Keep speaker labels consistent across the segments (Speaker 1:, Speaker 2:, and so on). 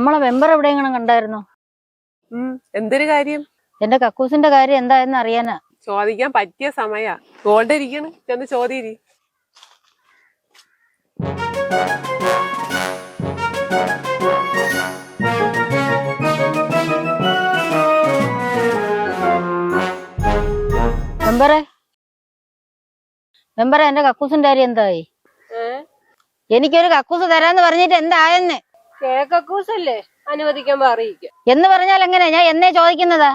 Speaker 1: നമ്മളെ മെമ്പർ എവിടെയെങ്കിലും കണ്ടായിരുന്നോ?
Speaker 2: എന്തൊരു കാര്യം?
Speaker 1: എന്റെ കക്കൂസിന്റെ കാര്യം എന്തായെന്ന് അറിയാനാ.
Speaker 2: ചോദിക്കാൻ പറ്റിയ സമയ. ഗോൾഡ് ഇരിക്കണ്. ചെന്ന് ചോദ്യം
Speaker 1: മെമ്പറെ മെമ്പറെ എന്റെ കക്കൂസിന്റെ കാര്യം എന്തായി? എനിക്കൊരു കക്കൂസ് തരാന്ന് പറഞ്ഞിട്ട് എന്തായെന്ന്?
Speaker 3: കേക്കക്കൂസല്ലേ? അനുവദിക്കാൻ പറയിക്കും.
Speaker 1: എന്ന് പറഞ്ഞാൽ എങ്ങനെ? ഞാൻ എന്നെ ചോദിക്കുന്നതാ?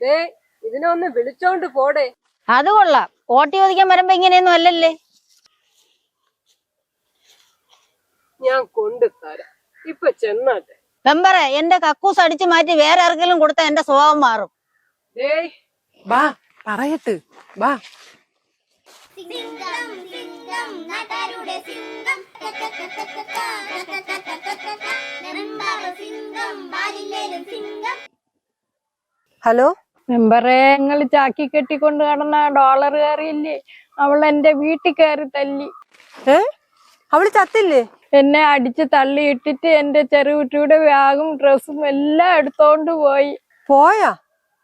Speaker 3: ദേ ഇതിനെ ഒന്ന് വിളിച്ചോണ്ട് പോടെ.
Speaker 1: അത് കൊള്ളാം. ഓട്ടി ചോദിക്കാൻ വരുമ്പോ ഇങ്ങനെയൊന്നും അല്ലല്ലേ?
Speaker 3: ഞാൻ കൊണ്ടുത്തരാം. ഇപ്പൊ ചെന്നാട്ടെ.
Speaker 1: മെമ്പറെ എന്റെ കക്കൂസ് അടിച്ചു മാറ്റി വേറെ ആർക്കെങ്കിലും കൊടുത്താ എന്റെ സ്വഭാവം മാറും.
Speaker 3: ദേ.
Speaker 2: വാ പറയട്ട്. വാ
Speaker 4: സിംഗം സിംഗം നാട്ടാരുടെ സിംഗം.
Speaker 5: ഹലോ?
Speaker 6: മെമ്പറെ നിങ്ങൾ ചാക്കി കെട്ടിക്കൊണ്ട് കടന്ന ഡോളർ കയറിയില്ലേ? അവൾ എന്റെ വീട്ടിൽ കയറി തല്ലി.
Speaker 5: ഏ? അവൾ ചത്തില്ലേ?
Speaker 6: എന്നെ അടിച്ച് തള്ളിയിട്ടിട്ട് എന്റെ ചെറുകുട്ടിയുടെ ബാഗും ഡ്രസ്സും എല്ലാം എടുത്തോണ്ട് പോയി.
Speaker 5: പോയാ?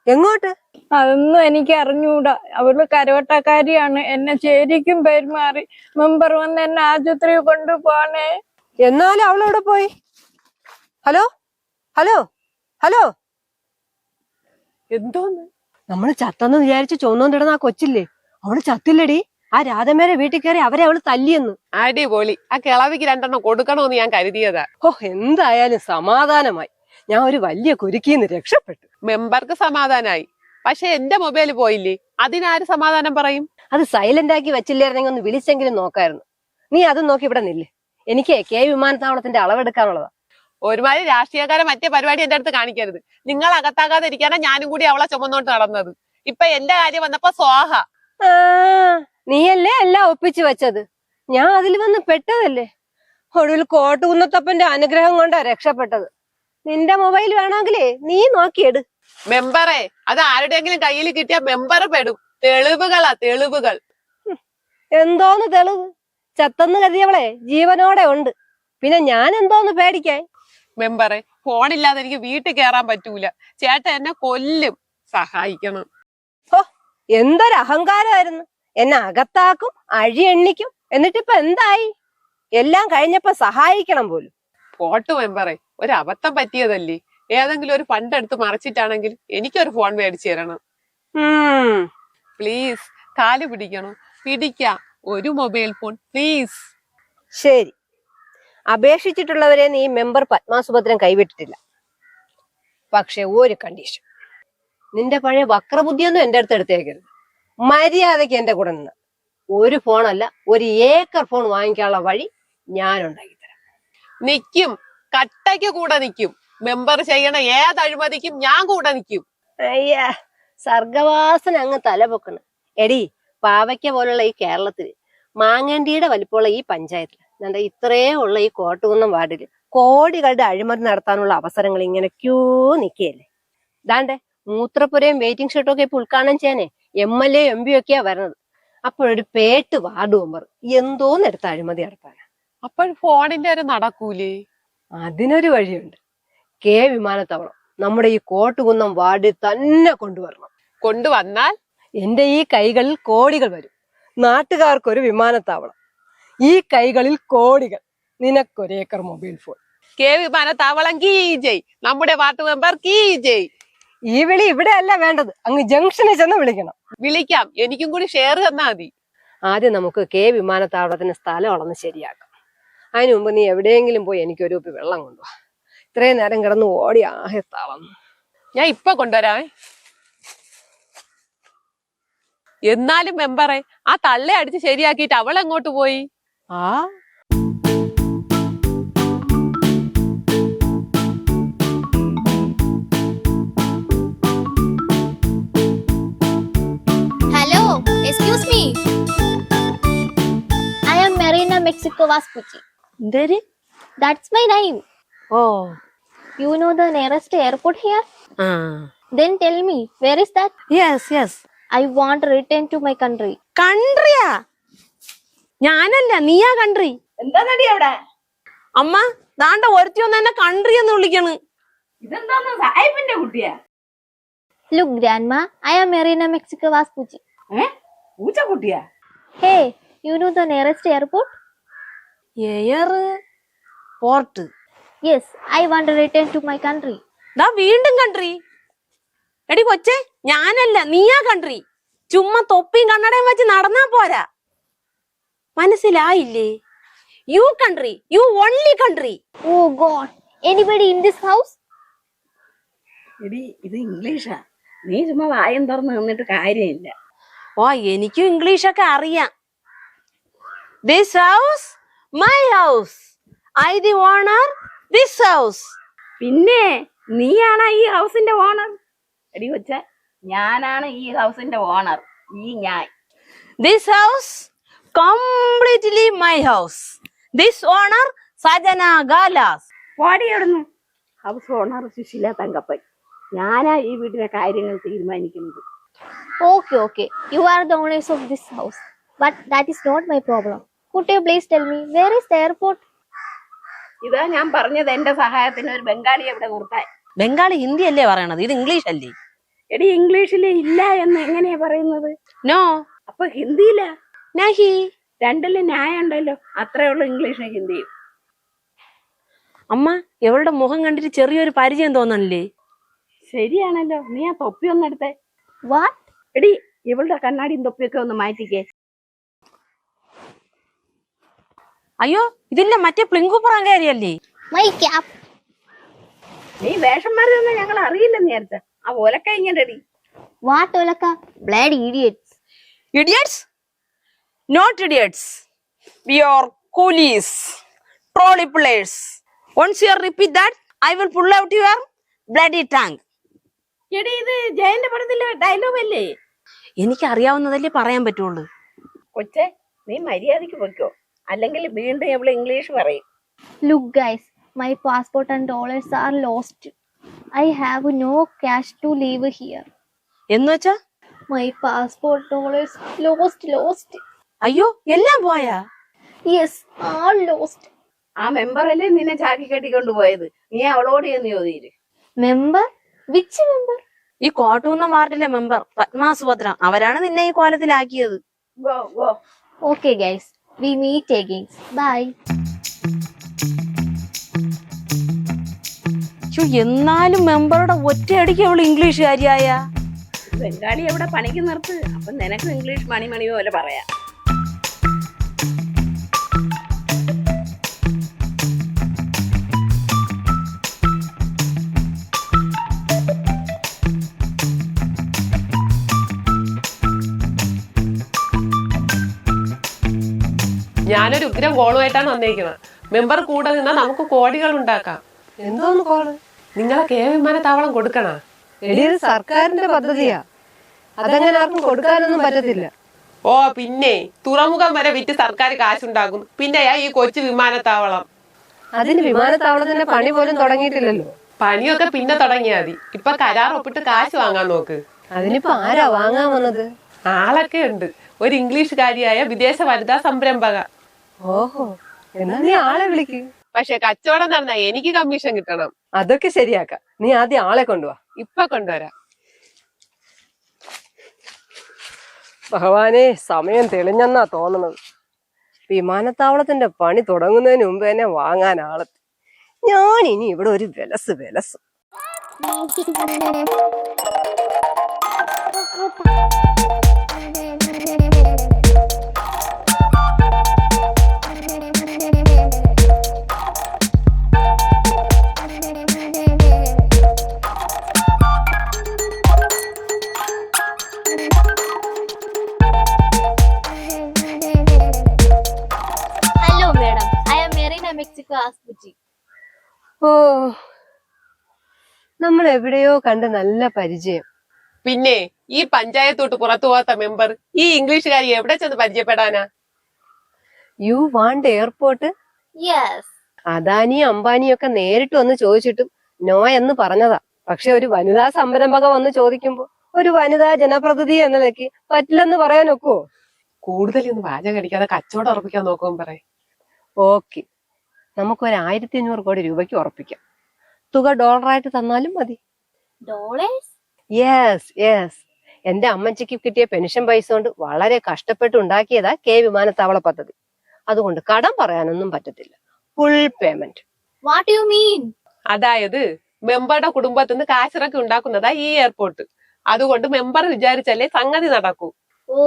Speaker 5: എങ്ങോട്ട്?
Speaker 6: അതൊന്നും എനിക്ക് അറിഞ്ഞൂടാ. അവൾ കരവട്ടക്കാരിയാണ്. എന്നെ ശരിക്കും പെരുമാറി. മെമ്പർ വന്ന് എന്നെ ആശുപത്രി കൊണ്ടുപോണേ
Speaker 5: എന്നാലും അവൾ എവിടെ പോയി? ഹലോ? ഹലോ? ഹലോ?
Speaker 2: എന്തോന്ന്?
Speaker 5: നമ്മൾ ചത്തെന്ന് വിചാരിച്ച് ചുവന്നോണ്ടിടുന്ന ആ കൊച്ചില്ലേ? അവൾ ചത്തില്ലടി. ആ രാധമേരെ വീട്ടിൽ കയറി അവരെ അവൾ തല്ലിയെന്ന്.
Speaker 2: അടിപൊളി. ആ കിളവിക്ക് രണ്ടെണ്ണം കൊടുക്കണോന്ന് ഞാൻ കരുതിയതാ.
Speaker 5: ഓ എന്തായാലും സമാധാനമായി. ഞാൻ ഒരു വലിയ കുരുക്കിന്ന് രക്ഷപ്പെട്ടു.
Speaker 2: മെമ്പർക്ക് സമാധാനായി. പക്ഷെ എന്റെ മൊബൈൽ പോയില്ലേ? അതിനാര് സമാധാനം പറയും?
Speaker 5: അത് സൈലന്റ് ആക്കി വെച്ചില്ലായിരുന്നെങ്കിൽ ഒന്ന് വിളിച്ചെങ്കിലും നോക്കായിരുന്നു. നീ അതും നോക്കി ഇവിടെ നില്ലേ. എനിക്ക് കെ വിമാനത്താവളത്തിന്റെ അളവെടുക്കാനുള്ളതാ.
Speaker 2: ഒരുമാതിരി രാഷ്ട്രീയക്കാരെ മറ്റേ പരിപാടി എന്റെ അടുത്ത് കാണിക്കരുത്. നിങ്ങൾ അകത്താകാതെ ഇരിക്കാനാ ഞാനും കൂടി അവളെ ചുമന്നോട്ട് നടന്നത്. ഇപ്പൊ എന്റെ കാര്യം വന്നപ്പോ സ്വാഹ.
Speaker 5: നീയല്ലേ എല്ലാം ഒപ്പിച്ചു വെച്ചത്? ഞാൻ അതിൽ വന്ന് പെട്ടതല്ലേ? ഒടുവിൽ കോട്ടുകുന്നത്തപ്പന്റെ അനുഗ്രഹം കൊണ്ടാ രക്ഷപ്പെട്ടത്. നിന്റെ മൊബൈൽ വേണമെങ്കിലേ നീ നോക്കിയെട്.
Speaker 2: മെമ്പറെ അത് ആരുടെയെങ്കിലും കയ്യിൽ കിട്ടിയ മെമ്പർ പെടും. തെളിവുകളാ തെളിവുകൾ.
Speaker 5: എന്തോന്ന് തെളിവ്? ചത്തെന്ന് കരുതിയവളെ ജീവനോടെ ഉണ്ട്. പിന്നെ ഞാൻ എന്തോന്ന് പേടിക്കാൻ?
Speaker 2: മെമ്പറെ ഫോണില്ലാതെ എനിക്ക് വീട്ടിൽ കേറാൻ പറ്റൂല. ചേട്ടൻ എന്നെ കൊല്ലും. സഹായിക്കണം.
Speaker 5: എന്തൊരു അഹങ്കാരമായിരുന്നു. എന്നെ അകത്താക്കും അഴി എണ്ണിക്കും. എന്നിട്ടിപ്പൊ എന്തായി? എല്ലാം കഴിഞ്ഞപ്പോ സഹായിക്കണം പോലും.
Speaker 2: പോട്ട് മെമ്പറെ ഒരു അബദ്ധം പറ്റിയതല്ലേ? ഏതെങ്കിലും ഒരു ഫണ്ട് എടുത്ത് മറിച്ചിട്ടാണെങ്കിൽ എനിക്കൊരു ഫോൺ മേടിച്ചു തരണം. പ്ലീസ് കാൽ പിടിക്കണം. പിടിക്കാം. ഒരു മൊബൈൽ ഫോൺ പ്ലീസ്.
Speaker 5: ശരി. അപേക്ഷിച്ചിട്ടുള്ളവരെ നീ മെമ്പർ പത്മാസുഭദ്രൻ കൈവിട്ടിട്ടില്ല. പക്ഷെ ഒരു കണ്ടീഷൻ. നിന്റെ പഴയ വക്രബുദ്ധിയൊന്നും എന്റെ അടുത്ത് എടുത്തേക്കരുത്. മര്യാദയ്ക്ക് എന്റെ കൂടെ നിന്ന്. ഒരു ഫോണല്ല ഒരു ഏക്കർ ഫോൺ വാങ്ങിക്കാനുള്ള വഴി ഞാൻ ഉണ്ടാക്കി തരാം.
Speaker 2: നിക്കും. കട്ടയ്ക്ക് കൂടെ നിക്കും. മെമ്പർ ചെയ്യണ ഏത് അഴിമതിക്കും ഞാൻ കൂടെ നിക്കും.
Speaker 5: അയ്യ സർഗവാസന അങ്ങ് തലപൊക്കണ്. എടി പാവയ്ക്ക പോലുള്ള ഈ കേരളത്തിൽ മാങ്ങണ്ടിയുടെ വലിപ്പമുള്ള ഈ പഞ്ചായത്തിൽ എന്താ ഇത്രേ ഉള്ള ഈ കോട്ടുകുന്നം വാർഡിൽ കോടികളുടെ അഴിമതി നടത്താനുള്ള അവസരങ്ങൾ ഇങ്ങനെ ക്യൂ നിൽക്കുകയല്ലേ ദാണ്ടെ മൂത്രപ്പുരയും വെയിറ്റിംഗ് ഷീട്ടും ഒക്കെ ഇപ്പൊ ഉദ്ഘാടനം ചെയ്യാനേ M L A M P ഒക്കെയാ വരണത് അപ്പോഴൊരു പേട്ട് വാർഡ് മെമ്പർ എന്തോന്നെടുത്ത് അഴിമതി നടത്താനാ?
Speaker 2: അപ്പോൾ ഫോണിന്റെ ഒരു നടക്കൂലേ?
Speaker 5: അതിനൊരു വഴിയുണ്ട്. കെ വിമാനത്താവളം നമ്മുടെ ഈ കോട്ടുകുന്നം വാർഡിൽ തന്നെ കൊണ്ടുവരണം.
Speaker 2: കൊണ്ടുവന്നാൽ
Speaker 5: എന്റെ ഈ കൈകളിൽ കോടികൾ വരും. നാട്ടുകാർക്കൊരു വിമാനത്താവളം. ഈ കൈകളിൽ കോടികൾ. നിനക്കൊരു ഏക്കർ മൊബൈൽ ഫോൺ.
Speaker 2: കെ വിമാനത്താവളം കീ ജയ്. നമ്മുടെ വാർഡ് മെമ്പർ കീ ജയ്.
Speaker 5: ഈ വിളി ഇവിടെ അല്ല വേണ്ടത്. അങ്ങ് ജംഗ്ഷനിൽ ചെന്ന് വിളിക്കണം.
Speaker 2: വിളിക്കാം. എനിക്കും കൂടി ഷെയർ തന്നാ മതി.
Speaker 5: ആദ്യം നമുക്ക് കെ വിമാനത്താവളത്തിന് സ്ഥലം അളന്ന് ശരിയാക്കാം. അതിനു മുമ്പ് നീ എവിടെയെങ്കിലും പോയി എനിക്കൊരു കുപ്പി വെള്ളം കൊണ്ടുപോവാ ഇത്രയും നേരം കിടന്ന് ഓടി തളർന്നു.
Speaker 2: ഞാൻ ഇപ്പൊ കൊണ്ടുവരാമേ എന്നാലും മെമ്പറെ ആ തള്ളെ അടിച്ച് ശരിയാക്കിയിട്ട് അവൾ എങ്ങോട്ട് പോയി
Speaker 5: ആ
Speaker 4: Hello, excuse me. I am Marina Mexico Vespucci.
Speaker 5: എന്തേര്
Speaker 4: That's my name.
Speaker 5: Oh
Speaker 4: You know the nearest airport here?
Speaker 5: ആ
Speaker 4: Then tell me, where is that?
Speaker 5: Yes yes
Speaker 4: I want to return to my country.
Speaker 5: കൺട്രിയാ ഞാനല്ല നീയാ country
Speaker 3: എന്താ നടി അവിടെ
Speaker 5: അമ്മ
Speaker 7: ദാണ്ട ഒരുത്തി ഒന്ന് എന്നെ കൺട്രി എന്ന് വിളിക്കണ്
Speaker 8: ഇതെന്താന്ന് സാഹിബിന്റെ കുട്ടിയാ
Speaker 4: Look, Grandma, I am Marina Mexico Vespucci.
Speaker 8: ഏ പൂച്ചക്കുട്ടിയാ
Speaker 4: Hey, you know the nearest airport?
Speaker 7: Airport
Speaker 4: Yes, I want to return to my country.
Speaker 7: ദാ വീണ്ടും കൺട്രി എടി കൊച്ചേ ഞാനല്ല നീയാ കൺട്രി ചുമ്മാ തൊപ്പിയും കണ്ണടയും വെച്ച് നടന്നാ പോരാ. മനസ്സിലായില്ലേ? You country you only country
Speaker 4: oh god anybody in this house
Speaker 8: എടി ഇത് ഇംഗ്ലീഷാ. നീ ചുമ്മാ വായം തുറന്ന് നിന്നിട്ട് കാര്യമില്ല.
Speaker 7: ഓ എനിക്കും ഇംഗ്ലീഷ് ഒക്കെ അറിയാം. This house my house I the owner this house
Speaker 8: പിന്നെ നീയാണ് ഈ ഹൗസിന്റെ ഓണർ എടി കൊച്ച. ഞാനാണ് ഈ ഹൗസിന്റെ ഓണർ. ഈ ഞാൻ.
Speaker 7: This house completely my house this owner Sajana ഗാലാസ്
Speaker 8: ഓടിയിടുന്നു ഹൗസ് ഓണർ സുശീല തങ്കപ്പൻ. ഞാനാ ഈ വീട്ടിലെ കാര്യങ്ങൾ തീരുമാനിക്കുന്നത്.
Speaker 4: Okay okay you are the owners of this house but that is not my problem കുട്ടി please tell me me where the airport airport?
Speaker 8: ഇതാ ഞാൻ പറഞ്ഞത് എന്റെ സഹായത്തിന് ഒരു ബംഗാളി ഇവിടെ നിർത്താൻ
Speaker 7: ബംഗാളി ഹിന്ദി അല്ലേ പറയണത്? ഇത് ഇംഗ്ലീഷ് അല്ലേ
Speaker 8: എടി ഇംഗ്ലീഷിൽ ഇല്ല എന്ന് എങ്ങനെയാ പറയുന്നത്?
Speaker 7: നോ.
Speaker 8: അപ്പൊ ഹിന്ദിയിലാ?
Speaker 7: നഹി.
Speaker 8: രണ്ടിൽ ന്യായം ഉണ്ടല്ലോ അത്രേ ഉള്ളു ഇംഗ്ലീഷും ഹിന്ദിയും.
Speaker 7: അമ്മ ഇവളുടെ മുഖം കണ്ടിട്ട് ചെറിയൊരു പരിചയം തോന്നണില്ലേ?
Speaker 8: ശരിയാണല്ലോ നീ ആ തൊപ്പി ഒന്ന് എടുത്തേ.
Speaker 4: വാട്ട്
Speaker 8: എടി ഇവളുടെ കണ്ണാടിയും തൊപ്പിയൊക്കെ ഒന്ന് മാറ്റിക്കേ.
Speaker 7: അയ്യോ ഇതില്ല മറ്റേ പ്ലിങ്കുപ്പറാങ്കാരിയല്ലേ
Speaker 4: My cap.
Speaker 8: നീ വേഷം മാറിയൊന്നും ഞങ്ങൾ അറിയില്ല നേരത്തെ. ആ ഒലക്ക ഇങ്ങനെടി
Speaker 4: idiots
Speaker 7: idiots not idiots we are coolies trolley once you are repeat that I will pull out your bloody tank
Speaker 8: എടി ഇത് ജയന്റെ പടത്തിലെ ഡയലോഗ് അല്ലേ?
Speaker 7: എനിക്ക് അറിയാവുന്നതല്ലേ പറയാൻ പറ്റുള്ളൂ.
Speaker 8: കൊച്ചെ നീ മര്യാദയ്ക്ക് പൊയ്ക്കോ അല്ലെങ്കിൽ വീണ്ടും ഇംഗ്ലീഷ് പറയും.
Speaker 4: Look guys my passport and dollars are lost. I have no cash to leave here
Speaker 7: എന്ന് വെച്ചാ
Speaker 4: my passport dollars lost lost.
Speaker 7: അയ്യോ എല്ലാം പോയാ?
Speaker 4: യെസ് ആൾ ലോസ്റ്റ്
Speaker 8: ആ മെമ്പർ അല്ലേ നിന്നെ ചാക്കി കെട്ടിക്കൊണ്ട് പോയത്? നീ അവളോട് എന്ന് ചോദിയിര്
Speaker 4: മെമ്പർ വിച്ച് മെമ്പർ
Speaker 7: ഈ കോട്ടൂന്ന വാർഡിലെ മെമ്പർ പത്മാ സുഭദ്ര അവരാണ് നിന്നെ ഈ കോലത്തിലാക്കിയത്.
Speaker 8: Okay guys
Speaker 4: Okay, guys, we
Speaker 7: ശ്ശോ, എന്നാലും മെമ്പറുടെ ഒറ്റയടിക്ക് അവൾ ഇംഗ്ലീഷുകാരിയായ?
Speaker 8: ബംഗാളി എവിടെ പണിക്ക് നിർത്ത്? അപ്പൊ നിനക്ക് ഇംഗ്ലീഷ് മണി മണി പോലെ പറയാം.
Speaker 7: ഞാനൊരു ഉഗ്രം ഗോളുമായിട്ടാണ് വന്നേക്കുന്നത് മെമ്പർ കൂടെ നിന്നാൽ നമുക്ക് കോടികൾ ഉണ്ടാക്കാം.
Speaker 5: എന്തോന്ന് കോൾ?
Speaker 7: നിങ്ങളെ കെ വിമാനത്താവളം കൊടുക്കണ?
Speaker 5: എടിയത് സർക്കാരിന്റെ പദ്ധതിയാ. അതങ്ങനെ ആർക്കും കൊടുക്കാനൊന്നും പറ്റത്തില്ല.
Speaker 7: ഓ പിന്നെ തുറമുഖം വരെ വിറ്റ് സർക്കാർ കാശുണ്ടാക്കും. പിന്നെയാ ഈ കൊച്ചു വിമാനത്താവളം.
Speaker 5: അതിന് വിമാനത്താവളത്തിന്റെ പണി പോലും തുടങ്ങിയിട്ടില്ലല്ലോ.
Speaker 7: പണിയൊക്കെ പിന്നെ തുടങ്ങിയാ മതി. ഇപ്പൊ കരാർ ഒപ്പിട്ട് കാശ് വാങ്ങാൻ നോക്ക്.
Speaker 5: അതിനിപ്പോ ആരാ വാങ്ങാൻ വന്നത്?
Speaker 7: ആളൊക്കെ ഉണ്ട്. ഒരു ഇംഗ്ലീഷുകാരിയായ വിദേശ വനിതാ സംരംഭക.
Speaker 5: ഓഹോ എന്നാ നീ ആളെ വിളിക്ക്.
Speaker 7: പക്ഷെ കച്ചവടം നടന്ന എനിക്ക് കമ്മീഷൻ കിട്ടണം.
Speaker 5: അതൊക്കെ ശരിയാക്കാം. നീ ആദ്യം ആളെ കൊണ്ടുവാ.
Speaker 7: ഇപ്പൊ കൊണ്ടുവരാം.
Speaker 5: ഭഗവാനെ സമയം തെളിഞ്ഞെന്നാ തോന്നണത്. വിമാനത്താവളത്തിന്റെ പണി തുടങ്ങുന്നതിന് മുമ്പ് തന്നെ വാങ്ങാൻ ആളെത്തി ഞാൻ ഇനി ഇവിടെ ഒരു വിലസ് വിലസ്. ഓ നമ്മൾ എവിടെയോ കണ്ട് നല്ല പരിചയം.
Speaker 7: പിന്നെ ഈ പഞ്ചായത്തോട്ട് പുറത്തു പോവാത്ത മെമ്പർ ഈ ഇംഗ്ലീഷുകാരി എവിടെ ചെന്ന് പരിചയപ്പെടാനാ?
Speaker 5: യു വാണ്ട് എയർപോർട്ട്
Speaker 4: യെസ്
Speaker 5: അദാനിയും അംബാനിയും ഒക്കെ നേരിട്ട് വന്ന് ചോദിച്ചിട്ടും നോ എന്ന് പറഞ്ഞതാ. പക്ഷെ ഒരു വനിതാ സംരംഭക വന്ന് ചോദിക്കുമ്പോ ഒരു വനിതാ ജനപ്രതിനിധി എന്ന നിലയ്ക്ക് പറ്റില്ലെന്ന് പറയാൻ ഒക്കുവോ?
Speaker 7: കൂടുതലൊന്നും വാചകം അടിക്കാതെ കച്ചവടം ഉറപ്പിക്കാൻ നോക്കുമ്പോൾ പറയേ.
Speaker 5: ഓക്കെ നമുക്ക് ഒരു ആയിരത്തി അഞ്ഞൂറ് കോടി രൂപയ്ക്ക് ഉറപ്പിക്കാം. തുക ഡോളറായിട്ട് തന്നാലും മതി? യെസ് യെസ് എന്റെ അമ്മച്ചിക്ക് കിട്ടിയ പെൻഷൻ പൈസ കൊണ്ട് വളരെ കഷ്ടപ്പെട്ട് ഉണ്ടാക്കിയതാ കെ വിമാനത്താവള പദ്ധതി. അതുകൊണ്ട് കടം പറയാനൊന്നും പറ്റത്തില്ല. Full payment
Speaker 4: what you mean
Speaker 2: അതായത് മെമ്പറുടെ കുടുംബത്തിൽ നിന്ന് കാശിറക്കി ഉണ്ടാക്കുന്നതാ ഈ എയർപോർട്ട് അതുകൊണ്ട് മെമ്പർ വിചാരിച്ചല്ലേ സംഗതി നടക്കൂ.
Speaker 4: ഓ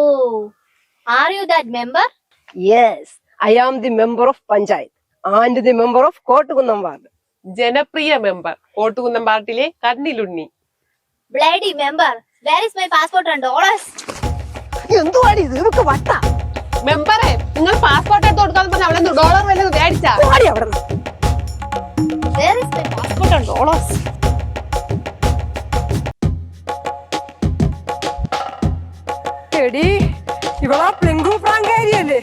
Speaker 4: are you that member
Speaker 5: yes I am the member of panchayat and the member of Kottukunnam ward.
Speaker 2: ജനപ്രിയ മെമ്പർ കോട്ടുകുന്നം വാർഡിലെ കണ്ണിലുണ്ണി
Speaker 4: bloody member. Where is my passport and dollars?
Speaker 5: എന്തുവാടി ഇത്? ഇവക്ക് വട്ട.
Speaker 2: മെമ്പറെ നിങ്ങൾ പാസ്പോർട്ട് എടുത്ത് കൊടുക്കാന്ന് പറഞ്ഞ അവിടെ ഡോളർ വല്ലതും മേടിച്ചാ?
Speaker 5: ഓടി അവിടെ
Speaker 4: Where is my passport and dollars?
Speaker 5: എടി ഇവളാ പ്ലിങ്കു പ്രാങ്കാരിയല്ലേ